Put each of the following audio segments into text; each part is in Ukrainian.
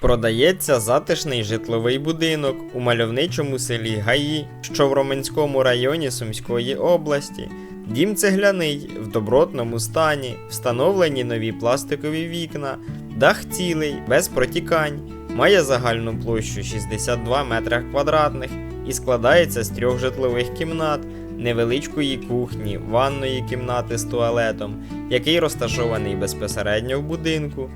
Продається затишний житловий будинок у мальовничому селі Гаї, що в Роменському районі Сумської області. Дім цегляний, в добротному стані, встановлені нові пластикові вікна, дах цілий, без протікань, має загальну площу 62 метрах квадратних і складається з трьох житлових кімнат, невеличкої кухні, ванної кімнати з туалетом, який розташований безпосередньо в будинку.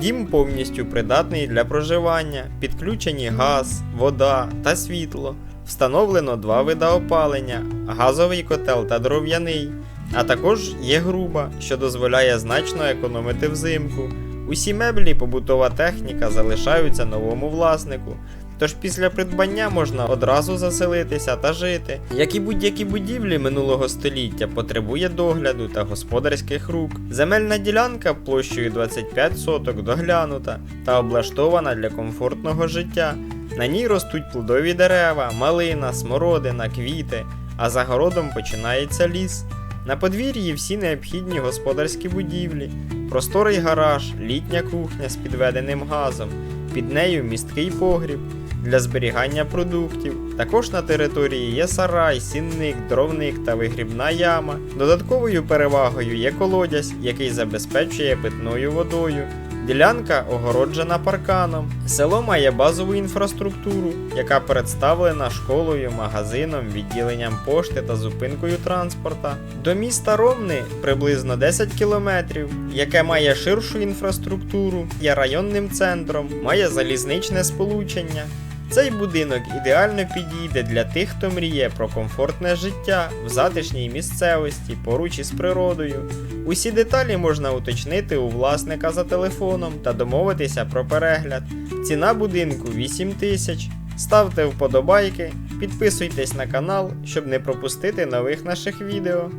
Дім повністю придатний для проживання, підключені газ, вода та світло. Встановлено два види опалення: газовий котел та дров'яний, а також є груба, що дозволяє значно економити взимку. Усі меблі побутова техніка залишаються новому власнику. Тож після придбання можна одразу заселитися та жити. Як і будь-які будівлі минулого століття потребує догляду та господарських рук. Земельна ділянка площею 25 соток доглянута та облаштована для комфортного життя. На ній ростуть плодові дерева, малина, смородина, квіти, а за городом починається ліс. На подвір'ї всі необхідні господарські будівлі, просторий гараж, літня кухня з підведеним газом, під нею місткий погріб для зберігання продуктів. Також на території є сарай, сінник, дровник та вигрібна яма. Додатковою перевагою є колодязь, який забезпечує питною водою. Ділянка огороджена парканом. Село має базову інфраструктуру, яка представлена школою, магазином, відділенням пошти та зупинкою транспорта. До міста Ромни приблизно 10 кілометрів, яке має ширшу інфраструктуру, є районним центром, має залізничне сполучення. Цей будинок ідеально підійде для тих, хто мріє про комфортне життя в затишній місцевості поруч із природою. Усі деталі можна уточнити у власника за телефоном та домовитися про перегляд. Ціна будинку 8 тисяч. Ставте вподобайки, підписуйтесь на канал, щоб не пропустити нових наших відео.